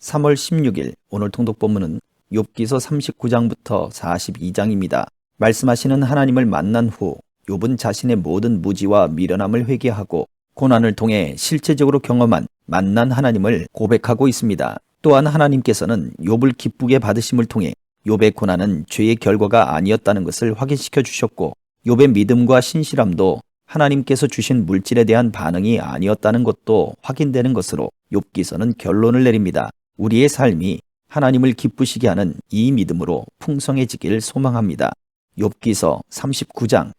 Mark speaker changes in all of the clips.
Speaker 1: 3월 16일 오늘 통독 본문은 욥기서 39장부터 42장입니다. 말씀하시는 하나님을 만난 후 욥은 자신의 모든 무지와 미련함을 회개하고 고난을 통해 실체적으로 경험한 만난 하나님을 고백하고 있습니다. 또한 하나님께서는 욥을 기쁘게 받으심을 통해 욥의 고난은 죄의 결과가 아니었다는 것을 확인시켜 주셨고 욥의 믿음과 신실함도 하나님께서 주신 물질에 대한 반응이 아니었다는 것도 확인되는 것으로 욥기서는 결론을 내립니다. 우리의 삶이 하나님을 기쁘시게 하는 이 믿음으로 풍성해지길 소망합니다. 욥기서 39장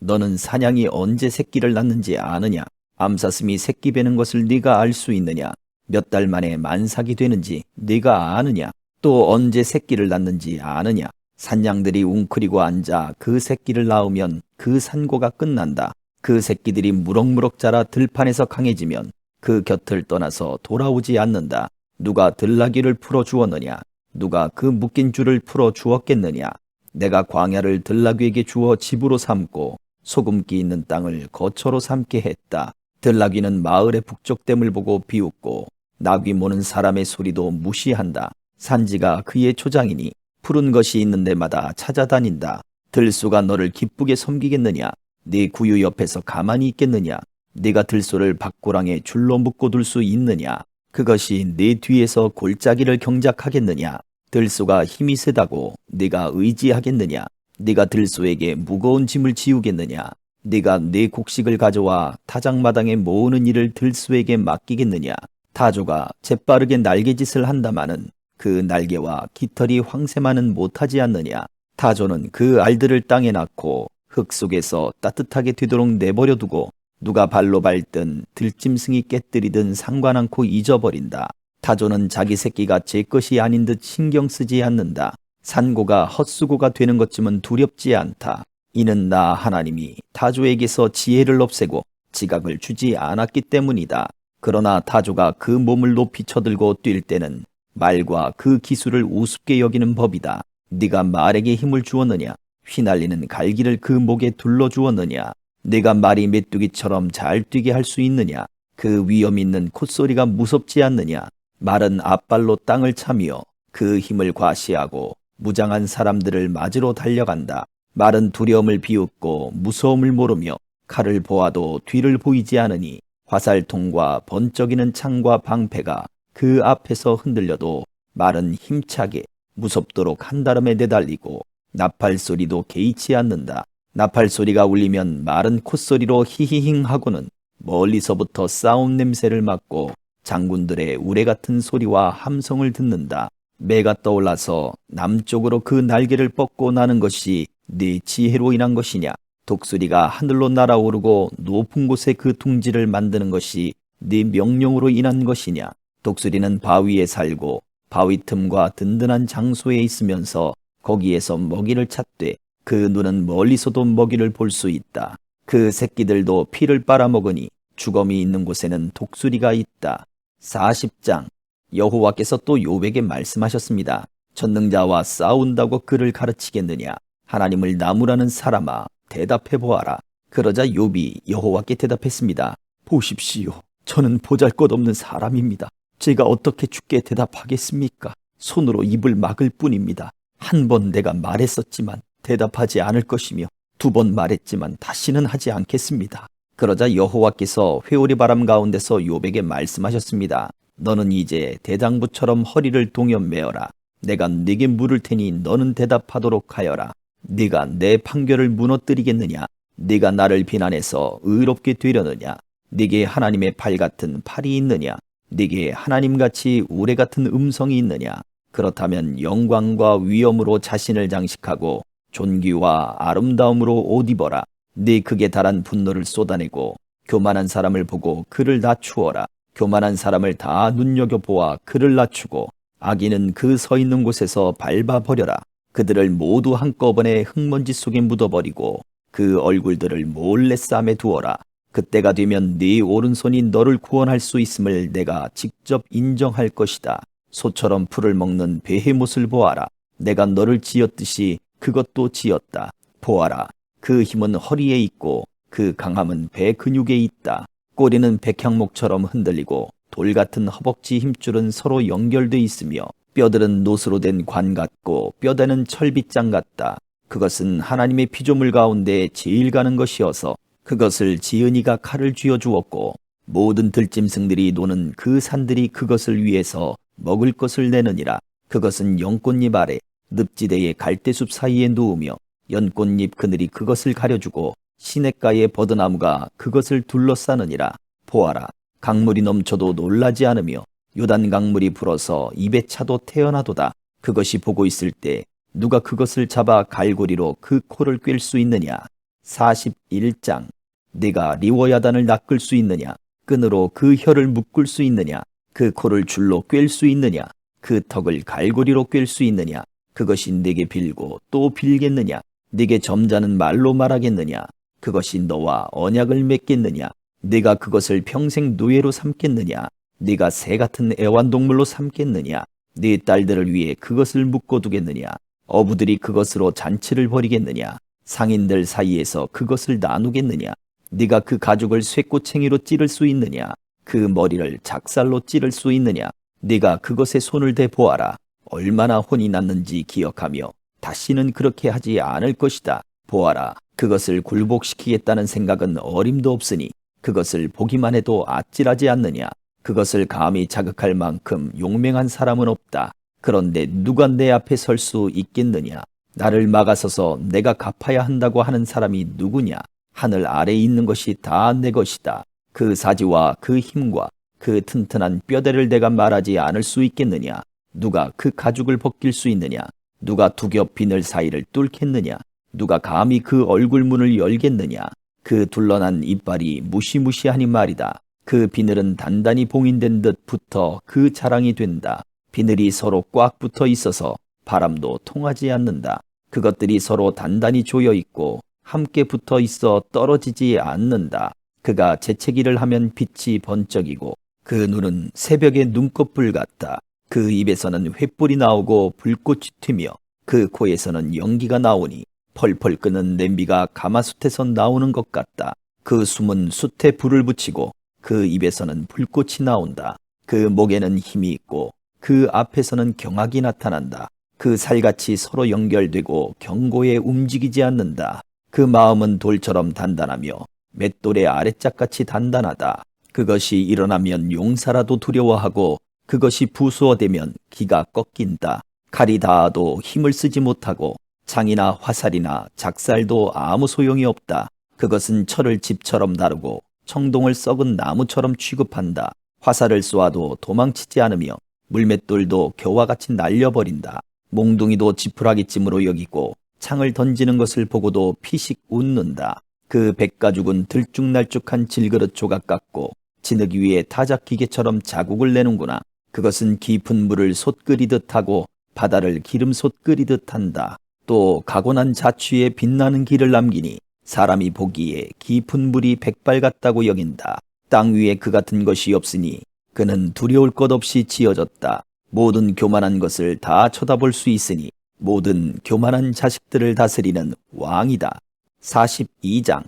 Speaker 1: 너는 사냥이 언제 새끼를 낳는지 아느냐? 암사슴이 새끼 베는 것을 네가 알 수 있느냐? 몇 달 만에 만삭이 되는지 네가 아느냐? 또 언제 새끼를 낳는지 아느냐? 산양들이 웅크리고 앉아 그 새끼를 낳으면 그 산고가 끝난다. 그 새끼들이 무럭무럭 자라 들판에서 강해지면 그 곁을 떠나서 돌아오지 않는다 누가 들나귀를 풀어 주었느냐 누가 그 묶인 줄을 풀어 주었겠느냐 내가 광야를 들나귀에게 주어 집으로 삼고 소금기 있는 땅을 거처로 삼게 했다. 들나귀는 마을의 북적댐을 보고 비웃고 나귀 모는 사람의 소리도 무시한다. 산지가 그의 초장이니 푸른 것이 있는 데마다 찾아다닌다. 들소가 너를 기쁘게 섬기겠느냐? 네 구유 옆에서 가만히 있겠느냐? 네가 들소를 박고랑에 줄로 묶고 둘 수 있느냐? 그것이 네 뒤에서 골짜기를 경작하겠느냐? 들소가 힘이 세다고 네가 의지하겠느냐? 네가 들소에게 무거운 짐을 지우겠느냐? 네가 네 곡식을 가져와 타작마당에 모으는 일을 들소에게 맡기겠느냐? 타조가 재빠르게 날개짓을 한다마는 그 날개와 깃털이 황새만은 못하지 않느냐? 타조는 그 알들을 땅에 낳고 흙 속에서 따뜻하게 되도록 내버려 두고 누가 발로 밟든 들짐승이 깨뜨리든 상관 않고 잊어버린다. 타조는 자기 새끼가 제 것이 아닌 듯 신경 쓰지 않는다. 산고가 헛수고가 되는 것쯤은 두렵지 않다. 이는 나 하나님이 타조에게서 지혜를 없애고 지각을 주지 않았기 때문이다. 그러나 타조가 그 몸을 높이 쳐들고 뛸 때는 말과 그 기술을 우습게 여기는 법이다. 네가 말에게 힘을 주었느냐? 휘날리는 갈기를 그 목에 둘러 주었느냐? 네가 말이 메뚜기처럼 잘 뛰게 할 수 있느냐? 그 위험 있는 콧소리가 무섭지 않느냐? 말은 앞발로 땅을 차며 그 힘을 과시하고 무장한 사람들을 맞으러 달려간다. 말은 두려움을 비웃고 무서움을 모르며 칼을 보아도 뒤를 보이지 않으니 화살통과 번쩍이는 창과 방패가 그 앞에서 흔들려도 말은 힘차게 무섭도록 한다름에 내달리고 나팔 소리도 개의치 않는다. 나팔 소리가 울리면 말은 콧소리로 히히힝 하고는 멀리서부터 싸움 냄새를 맡고 장군들의 우레 같은 소리와 함성을 듣는다. 매가 떠올라서 남쪽으로 그 날개를 뻗고 나는 것이 네 지혜로 인한 것이냐? 독수리가 하늘로 날아오르고 높은 곳에 그 둥지를 만드는 것이 네 명령으로 인한 것이냐? 독수리는 바위에 살고 바위 틈과 든든한 장소에 있으면서 거기에서 먹이를 찾되 그 눈은 멀리서도 먹이를 볼 수 있다. 그 새끼들도 피를 빨아먹으니 주검이 있는 곳에는 독수리가 있다. 40장 여호와께서 또 요백에 말씀하셨습니다. 전능자와 싸운다고 그를 가르치겠느냐? 하나님을 나무라는 사람아 대답해 보아라. 그러자 욥이 여호와께 대답했습니다. 보십시오. 저는 보잘것없는 사람입니다. 제가 어떻게 죽게 대답하겠습니까? 손으로 입을 막을 뿐입니다. 한 번 내가 말했었지만 대답하지 않을 것이며 두 번 말했지만 다시는 하지 않겠습니다. 그러자 여호와께서 회오리 바람 가운데서 욥에게 말씀하셨습니다. 너는 이제 대장부처럼 허리를 동여 매어라. 내가 네게 물을 테니 너는 대답하도록 하여라. 네가 내 판결을 무너뜨리겠느냐? 네가 나를 비난해서 의롭게 되려느냐? 네게 하나님의 팔 같은 팔이 있느냐? 네게 하나님같이 우레 같은 음성이 있느냐? 그렇다면 영광과 위엄으로 자신을 장식하고 존귀와 아름다움으로 옷 입어라. 네 극에 달한 분노를 쏟아내고 교만한 사람을 보고 그를 낮추어라. 교만한 사람을 다 눈여겨보아 그를 낮추고 악인은 그 서 있는 곳에서 밟아버려라. 그들을 모두 한꺼번에 흙먼지 속에 묻어버리고 그 얼굴들을 몰래 쌈에 두어라. 그때가 되면 네 오른손이 너를 구원할 수 있음을 내가 직접 인정할 것이다. 소처럼 풀을 먹는 베헤못을 보아라. 내가 너를 지었듯이 그것도 지었다. 보아라. 그 힘은 허리에 있고 그 강함은 배 근육에 있다. 꼬리는 백향목처럼 흔들리고 돌 같은 허벅지 힘줄은 서로 연결돼 있으며 뼈들은 노스로 된 관 같고 뼈대는 철빗장 같다. 그것은 하나님의 피조물 가운데 제일 가는 것이어서 그것을 지은이가 칼을 쥐어 주었고 모든 들짐승들이 노는 그 산들이 그것을 위해서 먹을 것을 내느니라. 그것은 연꽃잎 아래 늪지대의 갈대숲 사이에 누우며 연꽃잎 그늘이 그것을 가려주고 시냇가의 버드나무가 그것을 둘러싸느니라. 보아라, 강물이 넘쳐도 놀라지 않으며 요단 강물이 불어서 입에 차도 태어나도다. 그것이 보고 있을 때 누가 그것을 잡아 갈고리로 그 코를 꿰 수 있느냐? 41장. 네가 리워야단을 낚을 수 있느냐? 끈으로 그 혀를 묶을 수 있느냐? 그 코를 줄로 꿰 수 있느냐? 그 턱을 갈고리로 꿰 수 있느냐? 그것이 네게 빌고 또 빌겠느냐? 네게 점잖은 말로 말하겠느냐? 그것이 너와 언약을 맺겠느냐? 네가 그것을 평생 노예로 삼겠느냐? 네가 새 같은 애완동물로 삼겠느냐? 네 딸들을 위해 그것을 묶어두겠느냐? 어부들이 그것으로 잔치를 벌이겠느냐? 상인들 사이에서 그것을 나누겠느냐? 네가 그 가죽을 쇠꼬챙이로 찌를 수 있느냐? 그 머리를 작살로 찌를 수 있느냐? 네가 그것에 손을 대 보아라. 얼마나 혼이 났는지 기억하며 다시는 그렇게 하지 않을 것이다. 보아라. 그것을 굴복시키겠다는 생각은 어림도 없으니 그것을 보기만 해도 아찔하지 않느냐? 그것을 감히 자극할 만큼 용맹한 사람은 없다. 그런데 누가 내 앞에 설 수 있겠느냐? 나를 막아서서 내가 갚아야 한다고 하는 사람이 누구냐? 하늘 아래에 있는 것이 다 내 것이다. 그 사지와 그 힘과 그 튼튼한 뼈대를 내가 말하지 않을 수 있겠느냐? 누가 그 가죽을 벗길 수 있느냐? 누가 두 겹 비늘 사이를 뚫겠느냐? 누가 감히 그 얼굴 문을 열겠느냐? 그 둘러난 이빨이 무시무시하니 말이다. 그 비늘은 단단히 봉인된 듯 붙어 그 자랑이 된다. 비늘이 서로 꽉 붙어 있어서 바람도 통하지 않는다. 그것들이 서로 단단히 조여 있고 함께 붙어 있어 떨어지지 않는다. 그가 재채기를 하면 빛이 번쩍이고 그 눈은 새벽의 눈꺼풀 같다. 그 입에서는 횃불이 나오고 불꽃이 튀며 그 코에서는 연기가 나오니 펄펄 끄는 냄비가 가마솥에서 나오는 것 같다. 그 숨은 숯에 불을 붙이고 그 입에서는 불꽃이 나온다. 그 목에는 힘이 있고 그 앞에서는 경악이 나타난다. 그 살같이 서로 연결되고 경고에 움직이지 않는다. 그 마음은 돌처럼 단단하며 맷돌의 아래짝같이 단단하다. 그것이 일어나면 용사라도 두려워하고 그것이 부수어되면 기가 꺾인다. 칼이 닿아도 힘을 쓰지 못하고 창이나 화살이나 작살도 아무 소용이 없다. 그것은 철을 집처럼 다루고 청동을 썩은 나무처럼 취급한다. 화살을 쏘아도 도망치지 않으며 물맷돌도 겨와 같이 날려버린다. 몽둥이도 지푸라기찜으로 여기고 창을 던지는 것을 보고도 피식 웃는다. 그 백가죽은 들쭉날쭉한 질그릇 조각 같고 진흙 위에 타작 기계처럼 자국을 내는구나. 그것은 깊은 물을 솥 끓이듯 하고 바다를 기름솥 끓이듯 한다. 또 가고난 자취에 빛나는 길을 남기니 사람이 보기에 깊은 물이 백발 같다고 여긴다. 땅 위에 그 같은 것이 없으니 그는 두려울 것 없이 지어졌다. 모든 교만한 것을 다 쳐다볼 수 있으니 모든 교만한 자식들을 다스리는 왕이다. 42장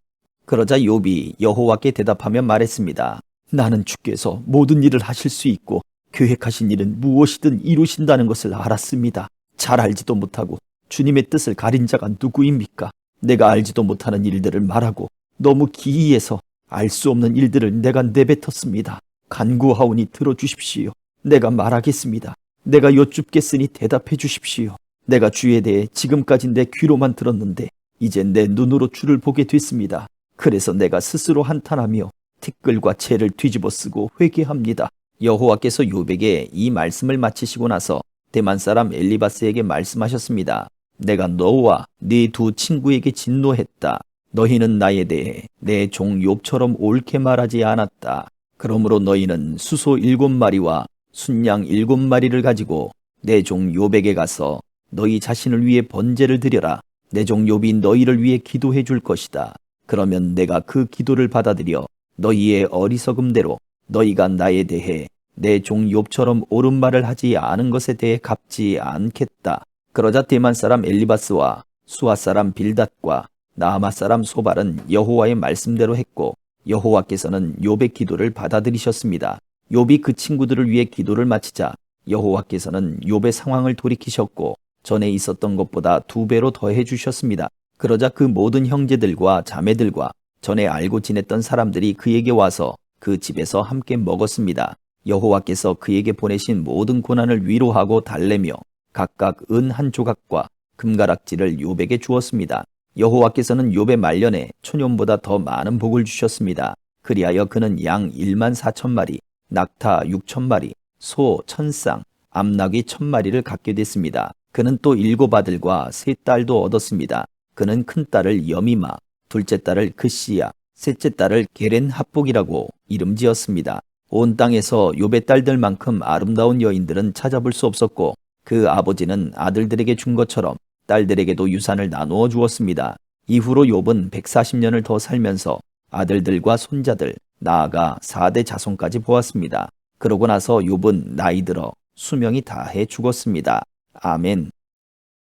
Speaker 1: 그러자 욥이 여호와께 대답하며 말했습니다. 나는 주께서 모든 일을 하실 수 있고 계획하신 일은 무엇이든 이루신다는 것을 알았습니다. 잘 알지도 못하고 주님의 뜻을 가린 자가 누구입니까? 내가 알지도 못하는 일들을 말하고 너무 기이해서 알 수 없는 일들을 내가 내뱉었습니다. 간구하오니 들어주십시오. 내가 말하겠습니다. 내가 여쭙겠으니 대답해 주십시오. 내가 주에 대해 지금까지 내 귀로만 들었는데 이제 내 눈으로 주를 보게 됐습니다. 그래서 내가 스스로 한탄하며 티끌과 채를 뒤집어 쓰고 회개합니다. 여호와께서 요백에 이 말씀을 마치시고 나서 대만 사람 엘리바스에게 말씀하셨습니다. 내가 너와 네 두 친구에게 진노했다. 너희는 나에 대해 내 종 욥처럼 옳게 말하지 않았다. 그러므로 너희는 수소 일곱 마리와 순양 일곱 마리를 가지고 내 종 욥에게 가서 너희 자신을 위해 번제를 드려라. 내 종 욥이 너희를 위해 기도해 줄 것이다. 그러면 내가 그 기도를 받아들여 너희의 어리석음대로 너희가 나에 대해 내 종 욥처럼 옳은 말을 하지 않은 것에 대해 갚지 않겠다. 그러자 대만 사람 엘리바스와 수아 사람 빌닷과 나아마 사람 소발은 여호와의 말씀대로 했고 여호와께서는 욥의 기도를 받아들이셨습니다. 욥이 그 친구들을 위해 기도를 마치자 여호와께서는 욥의 상황을 돌이키셨고 전에 있었던 것보다 두 배로 더해 주셨습니다. 그러자 그 모든 형제들과 자매들과 전에 알고 지냈던 사람들이 그에게 와서 그 집에서 함께 먹었습니다. 여호와께서 그에게 보내신 모든 고난을 위로하고 달래며 각각 은 한 조각과 금가락지를 욥에게 주었습니다. 여호와께서는 욥의 말년에 초년보다 더 많은 복을 주셨습니다. 그리하여 그는 양 1만 4천 마리, 낙타 6천 마리, 소 천쌍, 암낙이 천 마리를 갖게 됐습니다. 그는 또 일곱 아들과 세 딸도 얻었습니다. 그는 큰 딸을 여미마, 둘째 딸을 그시야, 셋째 딸을 게렌 합복이라고 이름 지었습니다. 온 땅에서 욥의 딸들만큼 아름다운 여인들은 찾아볼 수 없었고 그 아버지는 아들들에게 준 것처럼 딸들에게도 유산을 나누어 주었습니다. 이후로 욥은 140년을 더 살면서 아들들과 손자들, 나아가 4대 자손까지 보았습니다. 그러고 나서 욥은 나이 들어 수명이 다해 죽었습니다. 아멘.